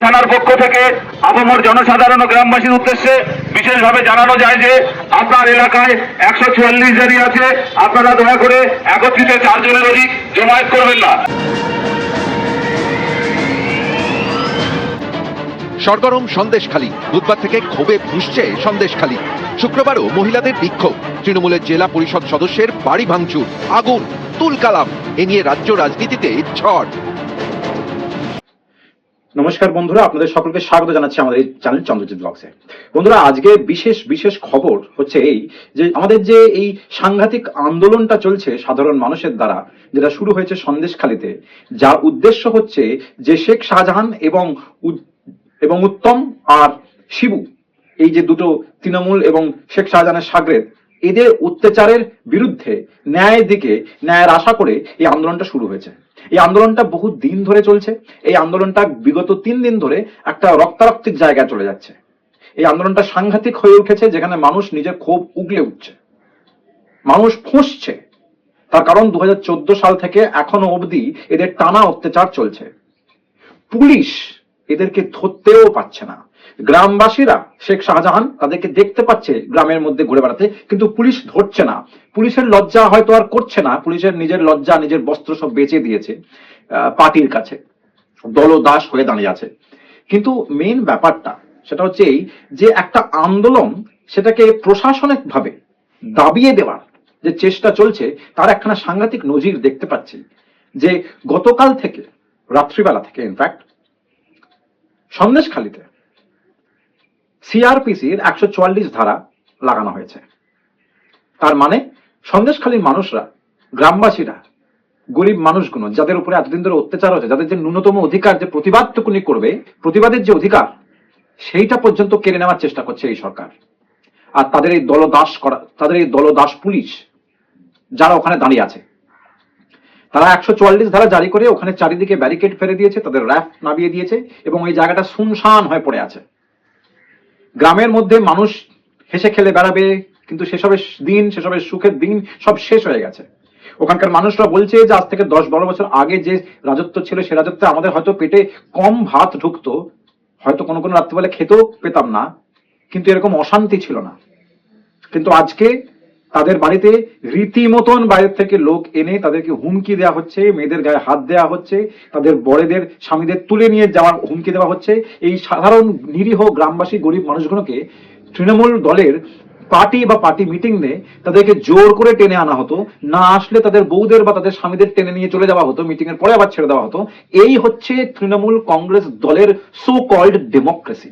থানার পক্ষ থেকে আপামর জনসাধারণ ও গ্রামবাসীর উদ্দেশ্যে বিশেষভাবে জানানো যায় যে আপনার এলাকায় একশো চুয়াল্লিশ জারি আছে। আপনারা দয়া করে একত্রিত চারজনের অধিক জমায়েত করবেন না। সরগরম সন্দেশখালী। বুধবার থেকে ক্ষোভে ফুসছে সন্দেশখালী। শুক্রবারও মহিলাদের বিক্ষোভ। তৃণমূলের জেলা পরিষদ সদস্যের বাড়ি ভাঙচুর, আগুন, তুলকালাম। এ নিয়ে রাজ্য রাজনীতিতে ঝড়। নমস্কার বন্ধুরা, আপনাদের সকলকে স্বাগত জানাচ্ছি আমাদের এই চ্যানেল চন্দ্রজিৎ ব্লগসে বন্ধুরা, আজকে বিশেষ বিশেষ খবর হচ্ছে এই যে আমাদের যে এই সাংঘাতিক আন্দোলনটা চলছে সাধারণ মানুষের দ্বারা, যেটা শুরু হয়েছে সন্দেশখালিতে, যার উদ্দেশ্য হচ্ছে যে শেখ শাহজাহান এবং এবং উত্তম আর শিবু, এই যে দুটো তৃণমূল এবং শেখ শাহজাহানের সাগরেদ এদের অত্যাচারের বিরুদ্ধে ন্যায়ের দিকে, ন্যায়ের আশা করে এই আন্দোলনটা শুরু হয়েছে। এই আন্দোলনটা বহু দিন ধরে চলছে। এই আন্দোলনটা বিগত তিন দিন ধরে একটা রক্তারক্তির জায়গায় চলে যাচ্ছে। এই আন্দোলনটা সাংঘাতিক হয়ে উঠেছে, যেখানে মানুষ নিজের ক্ষোভ উগলে উঠছে। মানুষ ফুঁসছে। তার কারণ দু হাজার চোদ্দ সাল থেকে এখনও অবধি এদের টানা অত্যাচার চলছে। পুলিশ এদেরকে ধরতেও পাচ্ছে না। গ্রামবাসীরা শেখ শাহজাহান তাদেরকে দেখতে পাচ্ছে গ্রামের মধ্যে ঘুরে বেড়াতে, কিন্তু পুলিশ ধরছে না। পুলিশের লজ্জা হয়তো আর করছে না, পুলিশের নিজের লজ্জা, নিজের বস্ত্র সব বেচে দিয়েছে পার্টির কাছে। দলদাস হয়ে দাঁড়িয়ে আছে। কিন্তু মেইন ব্যাপারটা সেটা হচ্ছে এই যে একটা আন্দোলন সেটাকে প্রশাসনিক ভাবে দাবিয়ে দেওয়ার যে চেষ্টা চলছে, তার একখানা সাংঘাতিক নজির দেখতে পাচ্ছি যে গতকাল থেকে, রাত্রিবেলা থেকে ইনফ্যাক্ট সন্দেশখালিতে সিআরপিসির একশো চুয়াল্লিশ ধারা লাগানো হয়েছে। তার মানে সন্দেশখালীর মানুষরা, গ্রামবাসীরা, গরিব মানুষগুলো যাদের উপরে এতদিন ধরে অত্যাচার হচ্ছে যাদের যে ন্যূনতম অধিকার, যে প্রতিবাদটুকুনি করবে, প্রতিবাদের যে অধিকার, সেইটা পর্যন্ত কেড়ে নেওয়ার চেষ্টা করছে এই সরকার। আর তাদের এই দলদাস করা, তাদের এই দলদাস পুলিশ, যারা ওখানে দাঁড়িয়ে আছে, তারা একশো চুয়াল্লিশ ধারা জারি করে ওখানে চারিদিকে ব্যারিকেড ফেলে দিয়েছে, তাদের র্যাফ নামিয়ে দিয়েছে এবং ওই জায়গাটা শুনশান হয়ে পড়ে আছে। গ্রামের মধ্যে মানুষ হেসে খেলে বেড়াবে, কিন্তু সেসবের দিন, সেসবের সুখের দিন সব শেষ হয়ে গেছে। ওখানকার মানুষরা বলছে যে আজ থেকে দশ বারো বছর আগে যে রাজত্ব ছিল, সে রাজত্বে আমাদের হয়তো পেটে কম ভাত ঢুকতো। হয়তো কোনো কোনো রাত্রিবেলা খেতেও পেতাম না, কিন্তু এরকম অশান্তি ছিল না। কিন্তু আজকে তাদের বাড়িতে রীতিমতন বাইরে থেকে লোক এনে তাদেরকে হুমকি দেওয়া হচ্ছে, মেয়েদের গায়ে হাত দেওয়া হচ্ছে, তাদের বড়দের স্বামীদের তুলে নিয়ে যাওয়ার হুমকি দেওয়া হচ্ছে। এই সাধারণ নিরীহ গ্রামবাসী গরিব মানুষগুলোকে তৃণমূল দলের পার্টি বা পার্টি মিটিং নে তাদেরকে জোর করে টেনে আনা হতো। না আসলে তাদের বউদের বা তাদের স্বামীদের টেনে নিয়ে চলে যাওয়া হতো, মিটিং এর পরে আবার ছেড়ে দেওয়া হতো। এই হচ্ছে তৃণমূল কংগ্রেস দলের সো কল্ড ডেমোক্রেসি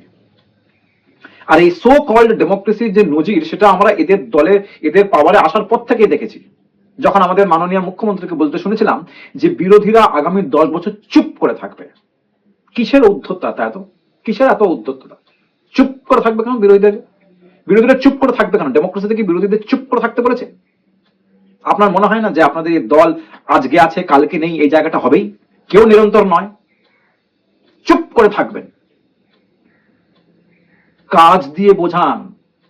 আর এই সো কল্ড ডেমোক্রেসির যে নজির, সেটা আমরা এদের দলে, এদের পাওয়ারে আসার পর থেকেই দেখেছি। যখন আমাদের মাননীয় মুখ্যমন্ত্রীকে বলতে শুনেছিলাম যে বিরোধীরা আগামী দশ বছর চুপ করে থাকবে। কিসের উদ্ধত্তা এত? কিসের এত উদ্ধত্ততা? চুপ করে থাকবে কেন বিরোধীদের? বিরোধীরা চুপ করে থাকবে কেন? ডেমোক্রেসিতে কি বিরোধীদের চুপ করে থাকতে বলেছে? আপনার মনে হয় না যে আপনাদের এই দল আজকে আছে, কালকে নেই, এই জায়গাটা হবেই? কেউ নিরন্তর নয়। চুপ করে থাকবেন। কাজ দিয়ে বোঝান।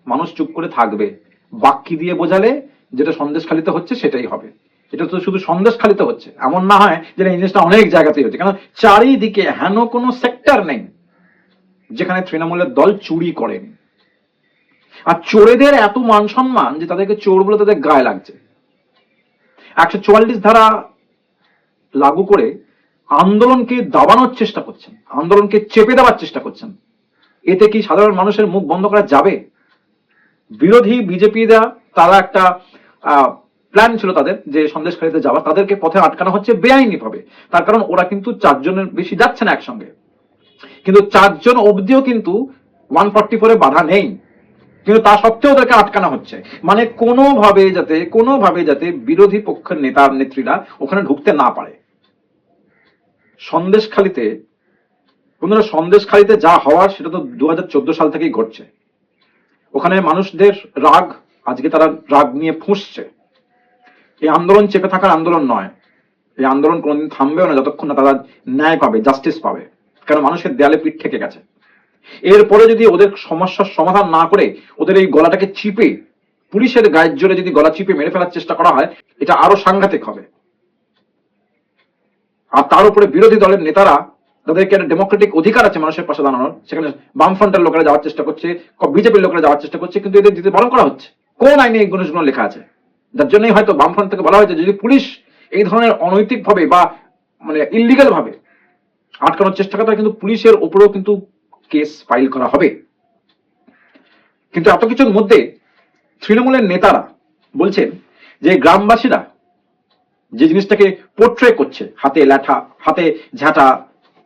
মানুষ চুপ করে থাকবে। বাক্যি দিয়ে বোঝালে যেটা সন্দেশখালিতে হচ্ছে সেটাই হবে। এটা তো শুধু সন্দেশখালিতে হচ্ছে। এমন না হয় যে এই জিনিসটা অনেক জায়গাতেই হচ্ছে। কারণ চারিদিকে হেন কোনো সেক্টর নেই যেখানে তৃণমূলের দল চুরি করেন। আর চোরেদের এত মান সম্মান যে তাদেরকে চোর বলে তাদের গায়ে লাগছে। একশো চুয়াল্লিশ ধারা লাগু করে আন্দোলনকে দাবানোর চেষ্টা করছেন। আন্দোলনকে চেপে দেওয়ার চেষ্টা করছেন। এতে কি সাধারণ মানুষের মুখ বন্ধ করা যাবে? বিরোধী বিজেপিরা তারা একটা প্ল্যান ছিল তাদের যে সন্দেশকারীতে যাওয়া তাদেরকে পথে আটকানো হচ্ছে বেআইনি ভাবে তার কারণ ওরা কিন্তু চারজনের বেশি যাচ্ছে না একসঙ্গে। কিন্তু চারজন অবধিও কিন্তু ওয়ান ফর্টি ফোরে বাধা নেই। কিন্তু তা সত্ত্বেও ওদেরকে আটকানো হচ্ছে। মানে কোনোভাবে যাতে কোনোভাবে যাতে বিরোধী পক্ষের নেতা নেত্রীরা ওখানে ঢুকতে না পারে। সন্দেশখালিতে বন্ধুরা, সন্দেশখালিতে যা হওয়ার সেটা তো দু হাজার চোদ্দ সাল থেকেই ঘটছে। ওখানে মানুষদের রাগ, আজকে তারা রাগ নিয়ে ফুঁসছে। এই আন্দোলন চেপে থাকার আন্দোলন নয়। এই আন্দোলন কোনোদিন থামবেও না যতক্ষণ না তারা ন্যায় পাবে, জাস্টিস পাবে। কারণ মানুষের দেয়ালে পিঠ থেকে গেছে। এরপরে যদি ওদের সমস্যার সমাধান না করে ওদের এই গলাটাকে চিপে, পুলিশের গায়ের জোরে যদি গলা চিপে মেরে ফেলার চেষ্টা করা হয়, এটা আরও সাংঘাতিক হবে। আর তার উপরে বিরোধী দলের নেতারা তাদেরকে একটা ডেমোক্রেটিক অধিকার আছে মানুষের পাশে দাঁড়ানোর। সেখানে বামফ্রন্টের লোকেরা যাওয়ার চেষ্টা করছে বিজেপির লোকেরা যাওয়ার চেষ্টা করছে, কিন্তু এদের দিতে বারণ করা হচ্ছে। কোন আইনে এই জিনিসগুলো লেখা আছে? যার জন্যই হয়তো বামফ্রন্ট থেকে বলা হয়েছে যদি পুলিশ এই ধরনের অনৈতিক ভাবে বা মানে ইলিগাল ভাবে আটকানোর চেষ্টা করে কিন্তু পুলিশের ওপরেও কিন্তু কেস ফাইল করা হবে। কিন্তু এত কিছুর মধ্যে তৃণমূলের নেতারা বলছেন যে গ্রামবাসীরা যে জিনিসটাকে পোর্ট্রে করছে, হাতে ল্যাঠা, হাতে ঝাঁটা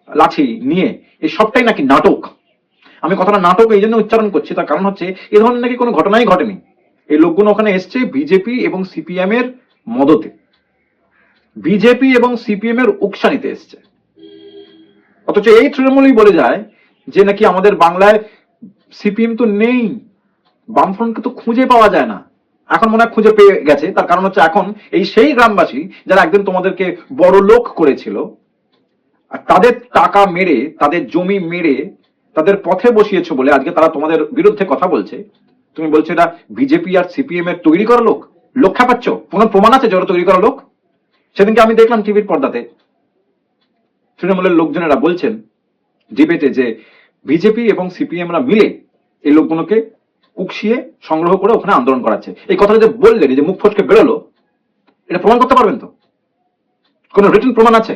লাঠি নিয়ে এই সবটাই নাকি নাটক? আমি কথাটা নাটক এই জন্য উচ্চারণ করছি, তার কারণ হচ্ছে এ ধরনের নাকি কোনো ঘটনাই ঘটেনি। এই লোকগুলো ওখানে এসছে বিজেপি এবং সিপিএম এর মদতে। বিজেপি এবং সিপিএম এর উকসানিতে এসছে। অথচ এই তৃণমূলই বলে যায় যে নাকি আমাদের বাংলায় সিপিএম তো নেই, বামফ্রন্টকে তো খুঁজে পাওয়া যায় না। এখন মনে হয় খুঁজে পেয়ে গেছে, তার কারণ হচ্ছে এখন এই সেই গ্রামবাসী যারা একদিন তোমাদেরকে বড় লোক করেছিল আর তাদের টাকা মেরে, তাদের জমি মেরে, তাদের পথে বসিয়েছো বলে আজকে তারা তোমাদের বিরুদ্ধে কথা বলছে। তুমি বলছো এটা বিজেপি আর সিপিএম এর তৈরি করা লোক? লোক পাচ্ছ কোনো প্রমাণ আছে যে ওরা তৈরি করা লোক? সেদিনকে আমি দেখলাম টিভির পর্দাতে। তৃণমূলের লোকজনেরা বলছেন ডিবেটে যে বিজেপি এবং সিপিএমরা মিলে এই লোকগুলোকে উকসিয়ে সংগ্রহ করে ওখানে আন্দোলন করাচ্ছে। এই কথাটা যে বললেন যে মুখ ফসকে বেরোলো, এটা প্রমাণ করতে পারবেন তো? কোনো রিটেন প্রমাণ আছে?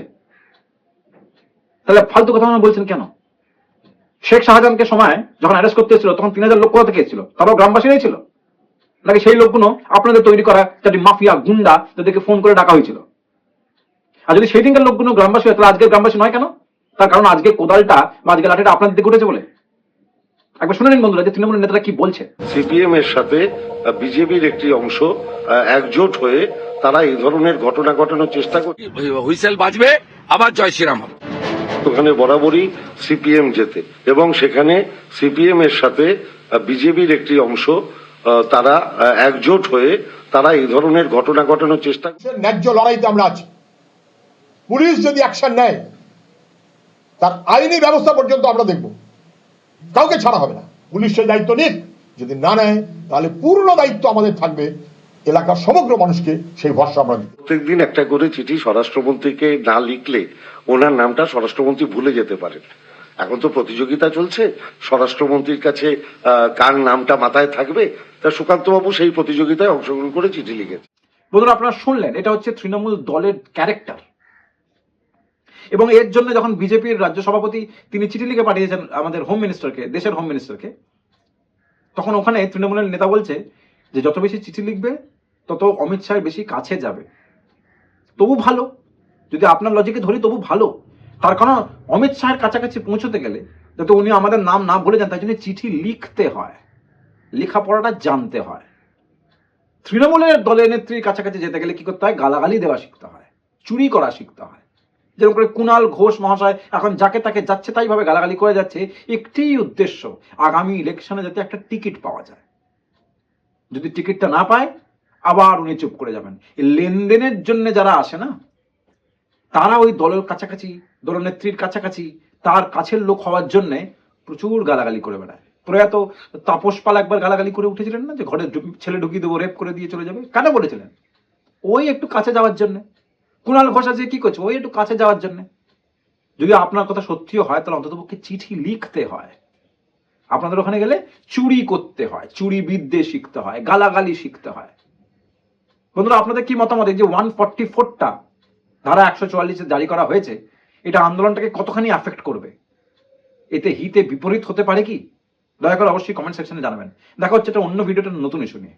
তাহলে ফালতু কথা বলছেন কেন? শেখ শাহজাহানকে সময় যখন অ্যারেস্ট করতে এসেছিল তখন তিন হাজার লোক কোথা থেকে এসেছিল? তারাও গ্রামবাসীরাই ছিল? নাকি সেই লোকগুলো আপনাদের তৈরি করা চারটি মাফিয়া গুন্ডা যাদেরকে ফোন করে ডাকা হয়েছিল? আর যদি সেই দিনকার লোকগুলো গ্রামবাসী হয় তাহলে আজকের গ্রামবাসী নয় কেন? তার কারণ আজকে কোদালটা বা আজকে লাঠিটা আপনাদের দিকে উঠেছে বলে। একবার শুনে নিন বন্ধুরা যে তৃণমূলের নেতারা কি বলছে। সিপিএম এর সাথে বিজেপির একটি অংশ একজোট হয়ে তারা এই ধরনের ঘটনা ঘটানোর চেষ্টা করছে হুইসেল বাজবে? আবার জয় শ্রীরাম হবে। ওখানে বরাবরই সিপিএম যেতে এবং সেখানে সিপিএম এর সাথে বিজেপির একটি অংশ তারা একজোট হয়ে তারা এই ধরনের ঘটনা ঘটানোর চেষ্টা ন্যায্য লড়াইতে আমরা আছি। পুলিশ যদি অ্যাকশন নেয়, তার আইনি ব্যবস্থা পর্যন্ত আমরা দেখব। কাউকে ছাড়া হবে না। পুলিশের দায়িত্ব নিক। যদি না নেয়, তাহলে পূর্ণ দায়িত্ব আমাদের থাকবে এলাকার সমগ্র মানুষকে সেই ভরসা আমরা প্রত্যেকদিন একটা করে চিঠি স্বরাষ্ট্রমন্ত্রীকে না লিখলে ওনার নামটা স্বরাষ্ট্রমন্ত্রী ভুলে যেতে পারেন। এখন তো প্রতিযোগিতা চলছে স্বরাষ্ট্রমন্ত্রীর কাছে আহ, কার নামটা মাথায় থাকবে তা সুকান্ত বাবু সেই প্রতিযোগিতায় অংশগ্রহণ করে চিঠি লিখেছে বন্ধুরা আপনারা শুনলেন এটা হচ্ছে তৃণমূল দলের ক্যারেক্টার এবং এর জন্য যখন বিজেপির রাজ্য সভাপতি তিনি চিঠি লিখে পাঠিয়েছেন আমাদের হোম মিনিস্টারকে দেশের হোম মিনিস্টারকে তখন ওখানে তৃণমূলের নেতা বলছে যে যত বেশি চিঠি লিখবে তত অমিত শাহের বেশি কাছে যাবে। তবু ভালো। যদি আপনার লজিকে ধরি, তবু ভালো। তার কারণ, অমিত শাহের কাছাকাছি পৌঁছতে গেলে, যাতে উনি আমাদের নাম না বলে যান, তাই জন্য চিঠি লিখতে হয়। লেখাপড়াটা জানতে হয়। তৃণমূলের দলের নেত্রীর কাছাকাছি যেতে গেলে কি করতে হয়? গালাগালি দেওয়া শিখতে হয়। চুরি করা শিখতে হয়। যেরকম করে কুণাল ঘোষ মহাশয় এখন যাকে তাকে যাচ্ছে তাই ভাবে গালাগালি করে যাচ্ছে, একটি উদ্দেশ্য, আগামী ইলেকশনে যাতে একটা টিকিট পাওয়া যায়। যদি টিকিটটা না পায় আবার উনি চুপ করে যাবেন। লেনদেনের জন্য যারা আসে না, তারা ওই দলের কাছাকাছি, দলনেত্রীর কাছাকাছি, তার কাছের লোক হওয়ার জন্যে প্রচুর গালাগালি করে বেড়ায়। প্রয়াত তাপস পাল একবার গালাগালি করে উঠেছিলেন না যে ঘরে ছেলে ঢুকিয়ে দেবো রেপ করে দিয়ে চলে যাবে? কেন বলেছিলেন? ওই একটু কাছে যাওয়ার জন্য। কুণাল ঘোষ আজকে কি করছে, ওই একটু কাছে যাওয়ার জন্য। যদি আপনার কথা সত্যিও হয়, তাহলে অন্ততপক্ষে চিঠি লিখতে হয়। আপনাদের ওখানে গেলে চুরি করতে হয়, চুরি বিদ্যে শিখতে হয়, গালাগালি শিখতে হয়। বন্ধুরা, আপনাদের কি মতামত? এই যে ওয়ান ফর্টি ফোরটা ধারা একশো চুয়াল্লিশে জারি করা হয়েছে, এটা আন্দোলনটাকে কতখানি অ্যাফেক্ট করবে? এতে হিতে বিপরীত হতে পারে কি? দয়া করে অবশ্যই কমেন্ট সেকশনে জানাবেন। দেখা হচ্ছে এটা অন্য ভিডিওটা নতুন ইস্যু নিয়ে।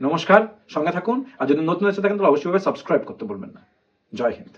নমস্কার, সঙ্গে থাকুন, আর যদি নতুন এসে থাকেন, তাহলে অবশ্যইভাবে সাবস্ক্রাইব করতে বলবেন না। জয় হিন্দ।